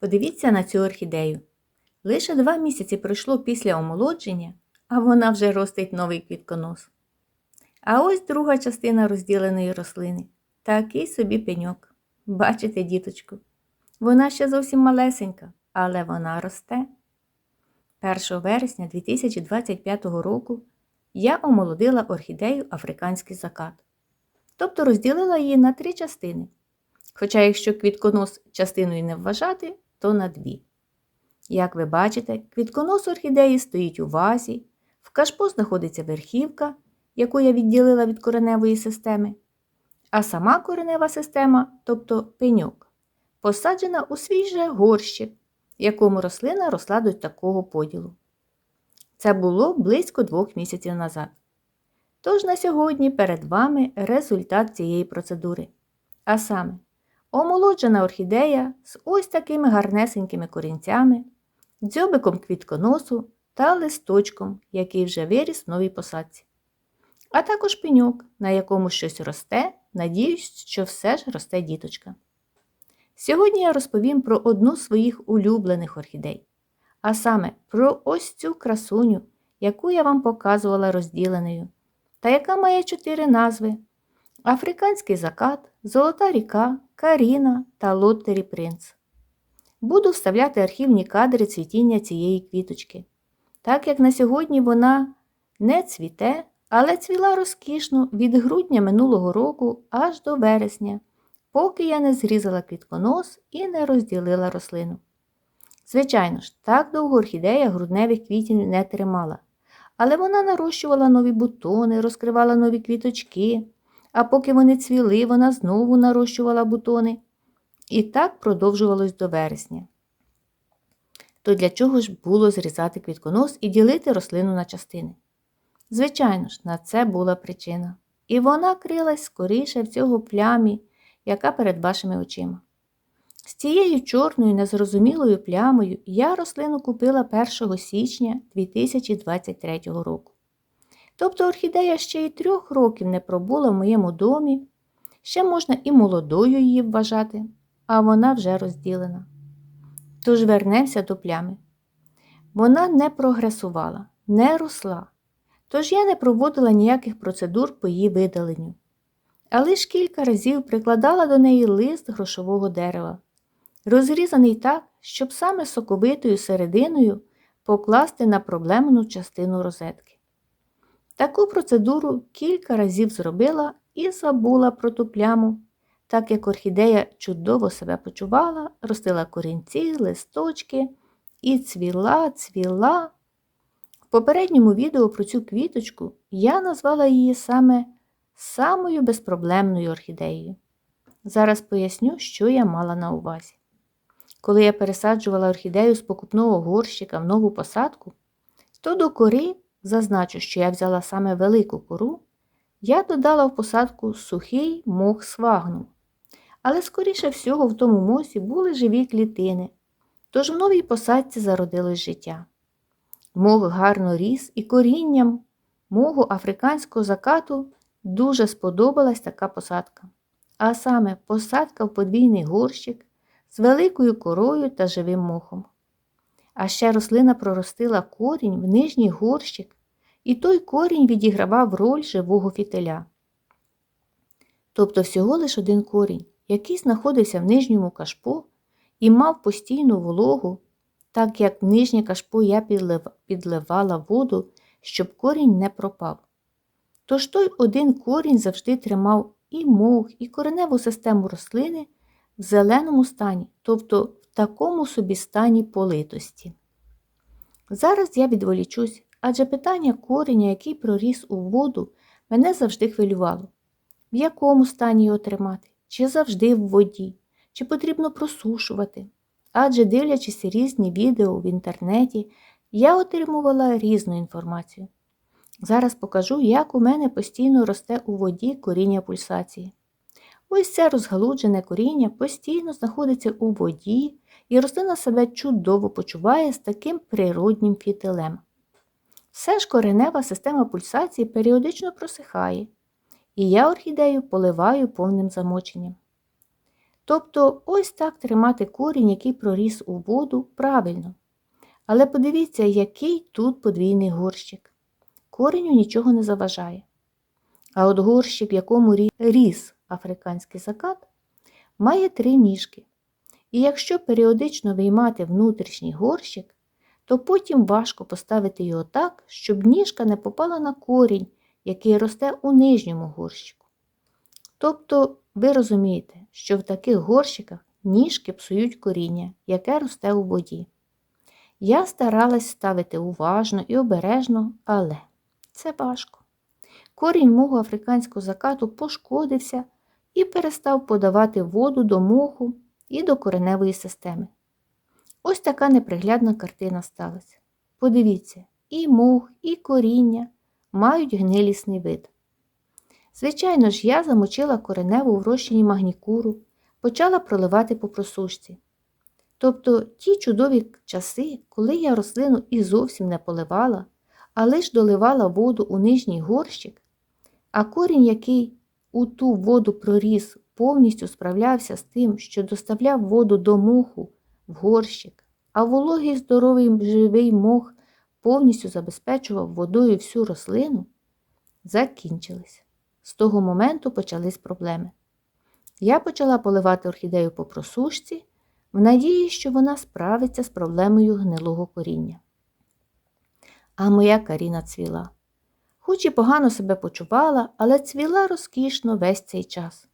Подивіться на цю орхідею. Лише два місяці пройшло після омолодження, а вона вже ростить новий квітконос. А ось друга частина розділеної рослини. Такий собі пеньок. Бачите, діточку? Вона ще зовсім малесенька, але вона росте. 1 вересня 2025 року я омолодила орхідею Африканський закат. Тобто розділила її на три частини. Хоча, якщо квітконос частиною не вважати, то на дві. Як ви бачите, квітконос орхідеї стоїть у вазі, в кашпо знаходиться верхівка, яку я відділила від кореневої системи, а сама коренева система, тобто пеньок, посаджена у свій же горщик, в якому рослина росла до такого поділу. Це було близько двох місяців назад. Тож на сьогодні перед вами результат цієї процедури. А саме, омолоджена орхідея з ось такими гарнесенькими корінцями, дзьобиком квітконосу та листочком, який вже виріс в новій посадці. А також пеньок, на якому щось росте, надіюсь, що все ж росте діточка. Сьогодні я розповім про одну з своїх улюблених орхідей, а саме про ось цю красуню, яку я вам показувала розділеною, та яка має чотири назви: Африканський закат, Золота ріка, Каріна та Лоттері Принц. Буду вставляти архівні кадри цвітіння цієї квіточки, так як на сьогодні вона не цвіте, але цвіла розкішно від грудня минулого року аж до вересня, поки я не зрізала квітконос і не розділила рослину. Звичайно ж, так довго орхідея грудневих квітів не тримала, але вона нарощувала нові бутони, розкривала нові квіточки, а поки вони цвіли, вона знову нарощувала бутони. І так продовжувалось до вересня. То для чого ж було зрізати квітконос і ділити рослину на частини? Звичайно ж, на це була причина. І вона крилась скоріше в цього плямі, яка перед вашими очима. З цією чорною незрозумілою плямою я рослину купила 1 січня 2023 року. Тобто орхідея ще й трьох років не пробула в моєму домі, ще можна і молодою її вважати, а вона вже розділена. Тож вернемося до плями. Вона не прогресувала, не росла, тож я не проводила ніяких процедур по її видаленню. А лиш кілька разів прикладала до неї лист грошового дерева, розрізаний так, щоб саме соковитою серединою покласти на проблемну частину розетки. Таку процедуру кілька разів зробила і забула про ту пляму, так як орхідея чудово себе почувала, ростила корінці, листочки і цвіла, цвіла. В попередньому відео про цю квіточку я назвала її саме самою безпроблемною орхідеєю. Зараз поясню, що я мала на увазі. Коли я пересаджувала орхідею з покупного горщика в нову посадку, то до кори, зазначу, що я взяла саме велику кору, я додала в посадку сухий мох свагну. Але, скоріше всього, в тому мосі були живі клітини, тож в новій посадці зародилось життя. Мох гарно ріс і корінням мого африканського закату дуже сподобалась така посадка. А саме посадка в подвійний горщик з великою корою та живим мохом. А ще рослина проростила корінь в нижній горщик, і той корінь відігравав роль живого фітиля. Тобто всього лиш один корінь, який знаходився в нижньому кашпо і мав постійну вологу, так як в нижнє кашпо я підливала воду, щоб корінь не пропав. Тож той один корінь завжди тримав і мох, і кореневу систему рослини в зеленому стані, тобто такому собі стані политості. Зараз я відволічусь, адже питання кореня, який проріс у воду, мене завжди хвилювало. В якому стані його тримати, чи завжди в воді, чи потрібно просушувати. Адже, дивлячись різні відео в інтернеті, я отримувала різну інформацію. Зараз покажу, як у мене постійно росте у воді коріння пульсації. Ось це розгалуджене коріння постійно знаходиться у воді, і рослина себе чудово почуває з таким природнім фітилем. Все ж коренева система пульсації періодично просихає, і я орхідею поливаю повним замоченням. Тобто ось так тримати корінь, який проріс у воду, правильно. Але подивіться, який тут подвійний горщик. Кореню нічого не заважає. А от горщик, в якому ріс африканський закат, має три ніжки. І якщо періодично виймати внутрішній горщик, то потім важко поставити його так, щоб ніжка не попала на корінь, який росте у нижньому горщику. Тобто, ви розумієте, що в таких горщиках ніжки псують коріння, яке росте у воді. Я старалась ставити уважно і обережно, але це важко. Корінь мого африканського закату пошкодився і перестав подавати воду до моху і до кореневої системи. Ось така неприглядна картина сталася. Подивіться, і мох, і коріння мають гнилісний вид. Звичайно ж, я замочила кореневу в розчині магнікуру, почала проливати по просушці. Тобто ті чудові часи, коли я рослину і зовсім не поливала, а лиш доливала воду у нижній горщик, а корінь, який у ту воду проріс, повністю справлявся з тим, що доставляв воду до моху в горщик, а вологий здоровий живий мох повністю забезпечував водою всю рослину, закінчилися. З того моменту почались проблеми. Я почала поливати орхідею по просушці в надії, що вона справиться з проблемою гнилого коріння. А моя Каріна цвіла. Хоч і погано себе почувала, але цвіла розкішно весь цей час.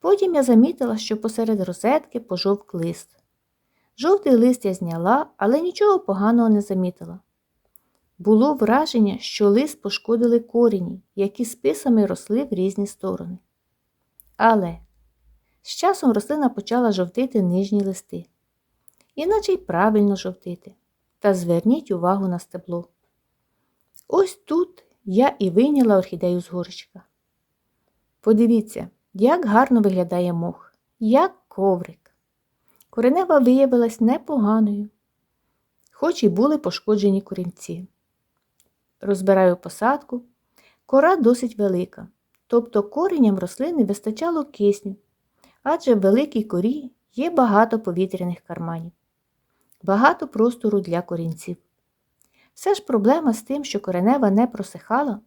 Потім я замітила, що посеред розетки пожовк лист. Жовтий лист я зняла, але нічого поганого не замітила. Було враження, що лист пошкодили корені, які списами росли в різні сторони. Але з часом рослина почала жовтити нижні листи. Іначе й правильно жовтити. Та зверніть увагу на стебло. Ось тут я і вийняла орхідею з горщика. Подивіться, як гарно виглядає мох, як коврик. Коренева виявилась непоганою, хоч і були пошкоджені корінці. Розбираю посадку, кора досить велика, тобто коренням рослини вистачало кисню, адже в великій корі є багато повітряних карманів, багато простору для корінців. Все ж проблема з тим, що коренева не просихала,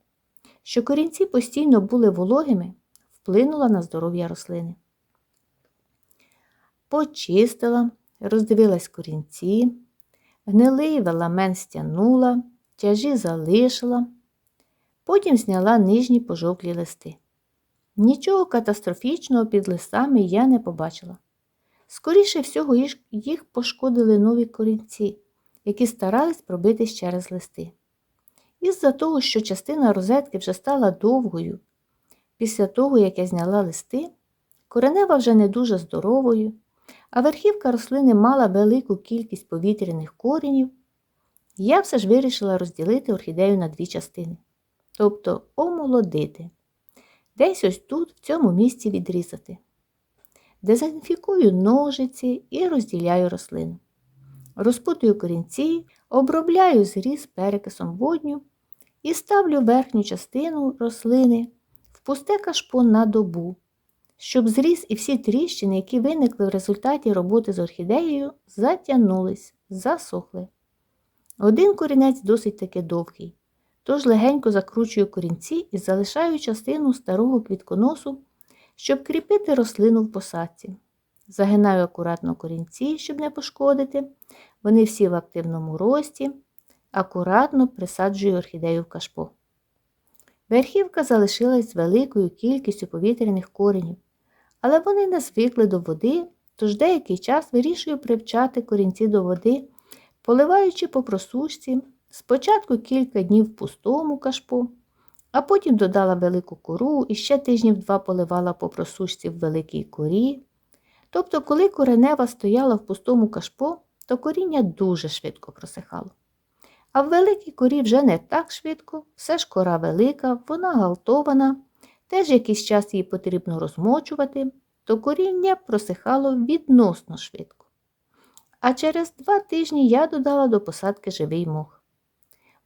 що корінці постійно були вологими, вплинула на здоров'я рослини. Почистила, роздивилась корінці, гнилий веламен стягнула, тяжі залишила, потім зняла нижні пожовклі листи. Нічого катастрофічного під листами я не побачила. Скоріше всього, їх пошкодили нові корінці, які старались пробитись через листи. Із-за того, що частина розетки вже стала довгою, після того, як я зняла листи, коренева вже не дуже здоровою, а верхівка рослини мала велику кількість повітряних коренів, я все ж вирішила розділити орхідею на дві частини, тобто омолодити. Десь ось тут, в цьому місці відрізати. Дезінфікую ножиці і розділяю рослину. Розпутую корінці, обробляю зріз перекисом водню і ставлю верхню частину рослини в пусте кашпо на добу, щоб зріз і всі тріщини, які виникли в результаті роботи з орхідеєю, затягнулись, засохли. Один корінець досить таки довгий, тож легенько закручую корінці і залишаю частину старого квітконосу, щоб кріпити рослину в посадці. Загинаю акуратно корінці, щоб не пошкодити. Вони всі в активному рості, акуратно присаджую орхідею в кашпо. Верхівка залишилась з великою кількістю повітряних коренів, але вони не звикли до води, тож деякий час вирішую привчати корінці до води, поливаючи по просушці спочатку кілька днів в пустому кашпо, а потім додала велику кору і ще тижнів два поливала по просушці в великій корі. Тобто, коли коренева стояла в пустому кашпо, то коріння дуже швидко просихало. А в великій корі вже не так швидко, все ж кора велика, вона галтована, теж якийсь час її потрібно розмочувати, то коріння просихало відносно швидко. А через два тижні я додала до посадки живий мох.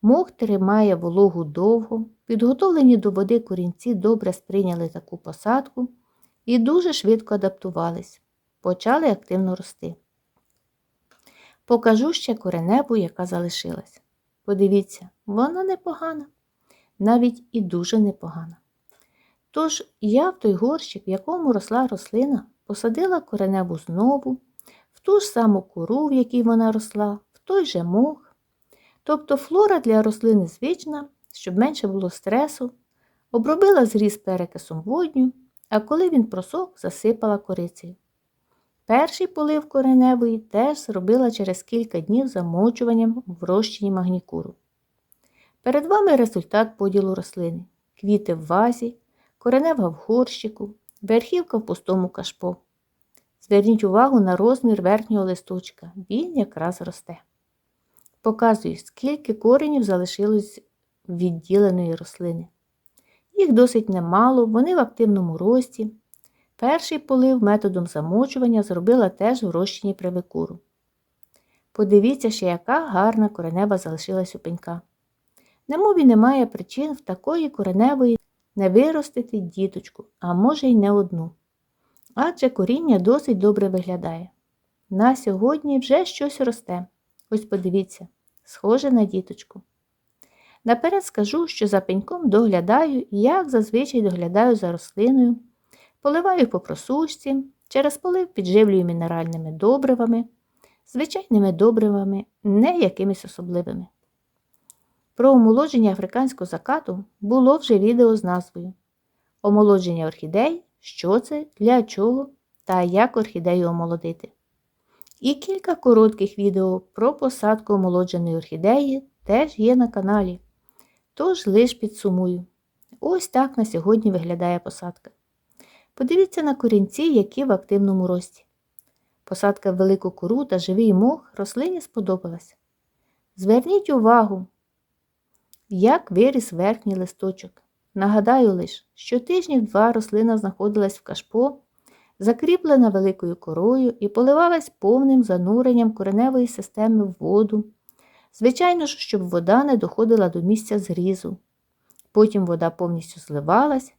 Мох тримає вологу довго, підготовлені до води корінці добре сприйняли таку посадку і дуже швидко адаптувались, почали активно рости. Покажу ще кореневу, яка залишилась. Подивіться, вона непогана, навіть і дуже непогана. Тож я в той горщик, в якому росла рослина, посадила кореневу знову, в ту ж саму кору, в якій вона росла, в той же мох. Тобто флора для рослини звична, щоб менше було стресу, обробила зріз перекисом водню, а коли він просох, засипала корицею. Перший полив кореневої теж зробила через кілька днів замочуванням в розчині магнікуру. Перед вами результат поділу рослини. Квіти в вазі, коренева в горщику, верхівка в пустому кашпо. Зверніть увагу на розмір верхнього листочка, він якраз росте. Показую, скільки коренів залишилось відділеної рослини. Їх досить немало, вони в активному рості. Перший полив методом замочування зробила теж в розчині привикуру. Подивіться ще, яка гарна коренева залишилась у пенька. На мові немає причин в такої кореневої не виростити діточку, а може й не одну. Адже коріння досить добре виглядає. На сьогодні вже щось росте. Ось подивіться, схоже на діточку. Наперед скажу, що за пеньком доглядаю, як зазвичай доглядаю за рослиною, поливаю по просушці, через полив підживлюю мінеральними добривами, звичайними добривами, не якимись особливими. Про омолодження африканського закату було вже відео з назвою Омолодження орхідей, що це, для чого та як орхідею омолодити. І кілька коротких відео про посадку омолодженої орхідеї теж є на каналі. Тож лиш підсумую. Ось так на сьогодні виглядає посадка. Подивіться на корінці, які в активному рості. Посадка в велику кору та живий мох рослині сподобалась. Зверніть увагу, як виріс верхній листочок. Нагадаю лише, що тижнів два рослина знаходилась в кашпо, закріплена великою корою і поливалась повним зануренням кореневої системи в воду. Звичайно ж, щоб вода не доходила до місця зрізу. Потім вода повністю зливалась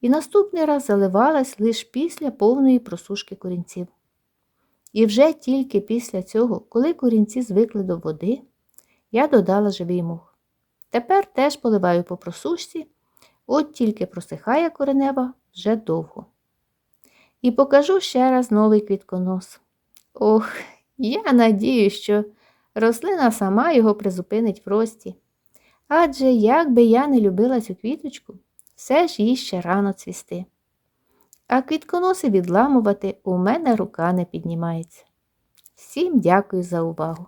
і наступний раз заливалась лише після повної просушки корінців. І вже тільки після цього, коли корінці звикли до води, я додала живий мох. Тепер теж поливаю по просушці, от тільки просихає коренева вже довго. І покажу ще раз новий квітконос. Ох, я надію, що рослина сама його призупинить в рості. Адже як би я не любила цю квіточку, все ж їй ще рано цвісти. А квітконоси відламувати у мене рука не піднімається. Всім дякую за увагу!